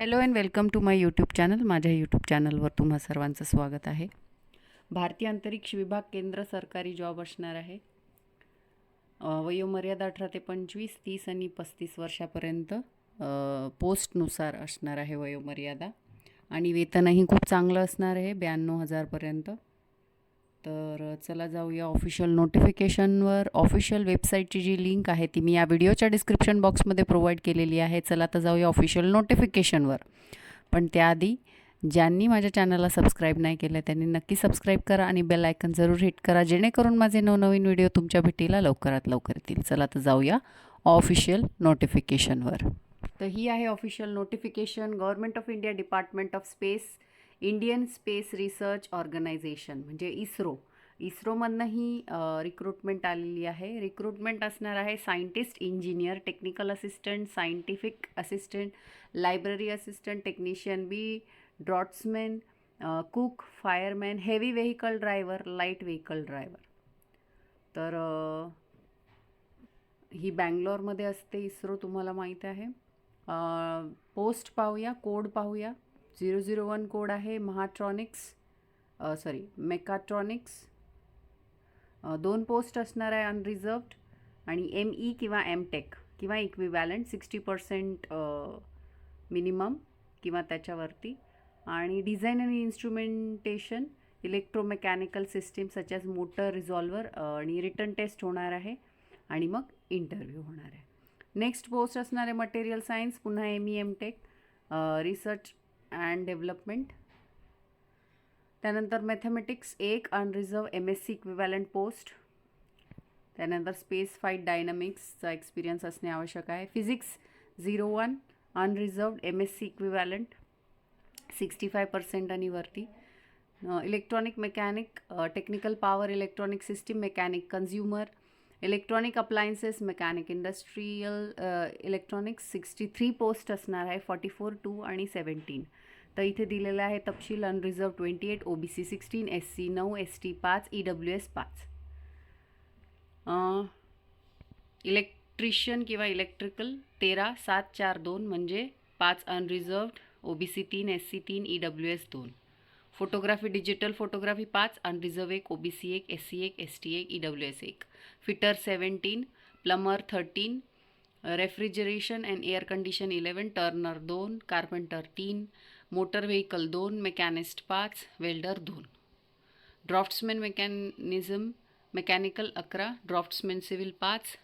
Hello and welcome to my YouTube channel. माझ्या YouTube चॅनलवर तुम्हा सर्वांचं स्वागत आहे. भारतीय अंतरिक्ष विभाग केंद्र सरकारी जॉब असणार आहे. वयोमर्यादा अठरा ते पंचवीस तीस आणि पस्तीस वर्षापर्यंत पोस्टनुसार असणार आहे वयोमर्यादा. आणि वेतनही खूप चांगलं असणार आहे ब्याण्णव हजारपर्यंत तर चला जाऊया ऑफिशियल नोटिफिकेशनवर ऑफिशियल वेबसाईटची जी लिंक आहे ती मी या व्हिडिओच्या डिस्क्रिप्शन बॉक्समध्ये प्रोव्हाइड केलेली आहे. चला तर जाऊया ऑफिशियल नोटिफिकेशनवर पण त्याआधी ज्यांनी माझ्या चॅनलला सबस्क्राईब नाही केलं त्यांनी नक्की सबस्क्राईब करा आणि बेल आयकन जरूर हिट करा जेणेकरून माझे नवनवीन व्हिडिओ तुमच्या भेटीला लवकरात लवकर येतील. चला तर जाऊया ऑफिशियल नोटिफिकेशनवर तर ही आहे official notification government of India department of space Indian space research organisation म्हणजे इस्रो. इस्रोमधनं ही रिक्रुटमेंट आलेली आहे. रिक्रुटमेंट असणार आहे scientist engineer technical assistant scientific assistant library assistant technician B draughtsman cook fireman heavy vehicle driver light vehicle driver तर ही बँगलोरमध्ये असते इस्रो तुम्हाला माहीत आहे. पोस्ट पाहूया कोड पाहूया. झिरो झिरो वन कोड आहे महाट्रॉनिक्स सॉरी मेकाट्रॉनिक्स. दोन पोस्ट असणार आहे अनरिझर्वड आणि एम ई किंवा एम टेक किंवा इक्विवॅलंट सिक्स्टी पर्सेंट मिनिमम किंवा त्याच्यावरती. आणि डिझाईन आणि instrumentation electromechanical system such motor resolver आणि रिटर्न टेस्ट होणार आहे आणि मग इंटरव्ह्यू होणार आहे. नेक्स्ट पोस्ट असणार आहे मटेरियल सायन्स पुन्हा M E M tech research and development. त्यानंतर मॅथमॅटिक्स एक unreserved M S C equivalent post त्यानंतर स्पेस फाईट डायनामिक्सचा एक्सपिरियन्स असणे आवश्यक आहे. Physics zero one unreserved M S C equivalent sixty five percent आणि वरती. Electronic mechanic technical power electronic system mechanic consumer electronic appliances mechanic industrial electronics sixty three post असणार आहे forty four two आणि seventeen तर इथे दिलेलं आहे तपशील unreserved twenty eight O B C sixteen S C नऊ एस टी पाच ई डब्ल्यू एस पाच. इलेक्ट्रिशियन किंवा इलेक्ट्रिकल तेरा सात चार दोन म्हणजे पाच अनरिझर्वड ओ बी सी तीन एस सी तीन ई डब्ल्यू एस दोन. फोटोग्राफी डिजिटल फोटोग्राफी पाच अनरिझर्व एक ओ बी सी एक एस सी एक एस टी एक ई डब्ल्यू एस एक. Fitter seventeen plumber thirteen refrigeration and air condition eleven turner दोन कार्पेंटर तीन मोटर व्हेकल दोन मेकॅनिस्ट पाच वेल्डर दोन. ड्राफ्ट्समॅन मेकॅनिझम मेकॅनिकल अकरा ड्राफ्ट्समॅन सिव्हिल पाच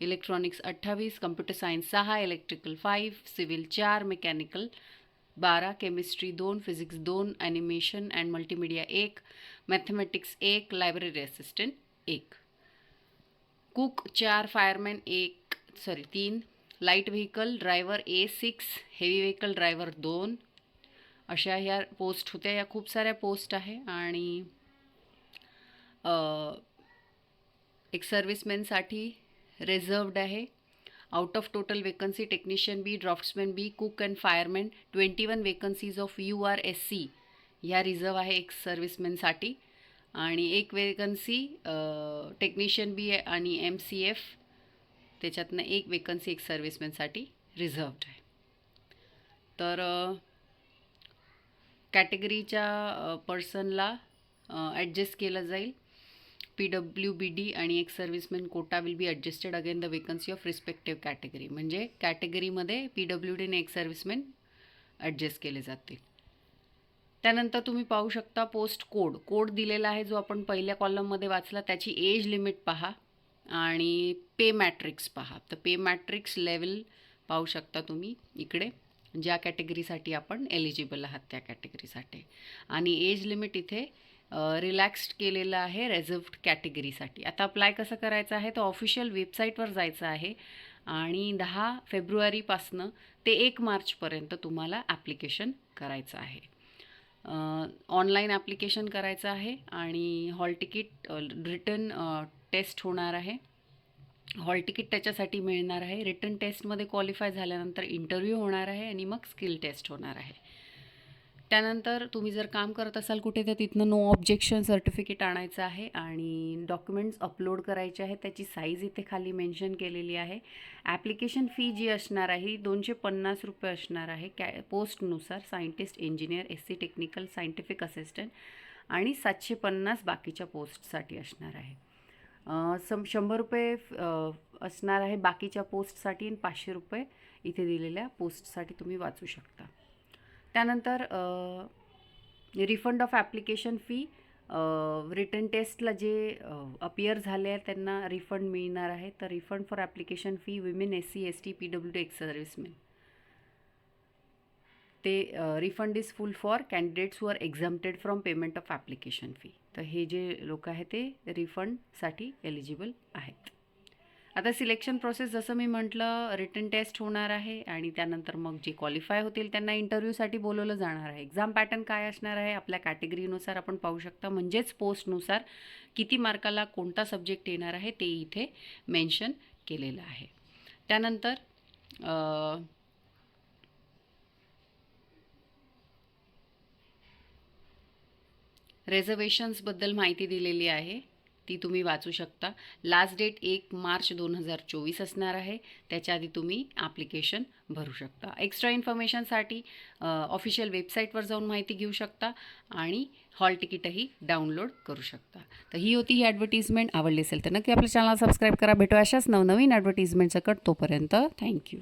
इलेक्ट्रॉनिक्स अठ्ठावीस कम्प्युटर सायन्स सहा इलेक्ट्रिकल फाईव्ह सिव्हिल चार मेकॅनिकल बारा केमिस्ट्री दोन फिजिक्स दोन ॲनिमेशन अँड मल्टीमीडिया एक मॅथमॅटिक्स एक लायब्ररी असिस्टंट एक. कुक चार फायरमॅन एक सॉरी तीन. Light vehicle driver A six heavy vehicle driver दोन. अशा ह्या पोस्ट होत्या या खूप साऱ्या पोस्ट आहे आणि एक सर्व्हिसमॅनसाठी रिझर्वड आहे. Out of total vacancy technician B draughtsman B cook and fireman twenty one vacancies of U R S C ह्या रिझर्व आहे एक सर्व्हिसमॅनसाठी. आणि एक वेकन्सी टेक्निशियन बी आणि एम सी एफ त्याच्यातनं एक वेकन्सी एक सर्व्हिसमॅनसाठी रिझर्वड आहे. तर कॅटेगरीच्या पर्सनला ॲडजस्ट केलं जाईल. पी डब्ल्यू बी डी आणि एक serviceman quota will be adjusted again the vacancy of respective category. म्हणजे कॅटेगरीमध्ये पी डब्ल्यू डी आणि एक सर्व्हिसमॅन ॲडजस्ट केले जातील त्यानंतर तुम्ही पाहू शकता पोस्ट कोड. कोड दिलेला आहे जो आपण पहिल्या कॉलममध्ये वाचला त्याची एज लिमिट पहा आणि पे मॅट्रिक्स पहा. तर पे मॅट्रिक्स लेवल पाहू शकता तुम्ही इकडे. ज्या कॅटेगरीसाठी आपण एलिजिबल आहात त्या कॅटेगरीसाठी. आणि एज लिमिट इथे रिलॅक्स्ड केलेलं आहे रेझर्व्ड कॅटेगरीसाठी आता अप्लाय कसं करायचं आहे? तर ऑफिशियल वेबसाईटवर जायचं आहे. आणि दहा फेब्रुवारीपासनं ते एक मार्चपर्यंत तुम्हाला ॲप्लिकेशन करायचं आहे. ऑनलाईन ॲप्लिकेशन करायचं आहे. आणि हॉल तिकीट रिटर्न टेस्ट होणार आहे. हॉल तिकीट त्याच्यासाठी मिळणार आहे. रिटर्न टेस्टमध्ये क्वालिफाय झाल्यानंतर इंटरव्ह्यू होणार आहे आणि मग स्किल टेस्ट होणार आहे. त्यानंतर तुम्ही जर काम करत असाल कुठे तर तिथनं नो ऑब्जेक्शन सर्टिफिकेट आणायचं आहे आणि डॉक्युमेंट्स अपलोड करायचे आहेत. त्याची साईज इथे खाली मेन्शन केलेली आहे. ॲप्लिकेशन फी जी असणार आहे ही दोनशे पन्नास रुपये असणार आहे. कॅ पोस्टनुसार scientist engineer S C technical scientific assistant आणि सातशे पन्नास बाकीच्या पोस्टसाठी असणार आहे. सम शंभर रुपये असणार आहे बाकीच्या पोस्टसाठी आणि पाचशे रुपये इथे दिलेल्या पोस्टसाठी तुम्ही वाचू शकता. त्यानंतर refund of application fee return टेस्टला जे अपियर झाले आहे त्यांना रिफंड मिळणार आहे. तर refund for application fee women S C S T P W D ex servicemen. ते refund is full for candidates who are exempted from payment of application fee तर हे जे लोक आहेत ते रिफंडसाठी एलिजिबल आहेत. आता सिलेक्शन प्रोसेस जसं मी म्हटलं रिटर्न टेस्ट होणार आहे आणि त्यानंतर मग जे क्वालिफाय होतील त्यांना इंटरव्ह्यूसाठी बोलवलं जाणार आहे. एक्झाम पॅटर्न काय असणार आहे? आपल्या कॅटेगरीनुसार आपण पाहू शकता. म्हणजेच पोस्टनुसार किती मार्काला कोणता सब्जेक्ट येणार आहे ते इथे मेन्शन केलेलं आहे. त्यानंतर रेझर्वेशन्सबद्दल माहिती दिलेली आहे. ती तुम्ही वाचू शकता. लास्ट डेट एक मार्च दोन हजार चोवीस असणार आहे. त्याच्या आधी तुम्ही ॲप्लिकेशन भरू शकता. एक्स्ट्रा इन्फॉर्मेशनसाठी ऑफिशियल वेबसाईटवर जाऊन माहिती घेऊ शकता आणि हॉल तिकीटही डाउनलोड करू शकता. तर ही होती ही ॲडव्हर्टिजमेंट आवडली असेल तर नक्की आपल्या चॅनल सबस्क्राईब करा. भेटू अशाच नवनवीन ॲडव्हर्टिजमेंट सकट तोपर्यंत. थँक्यू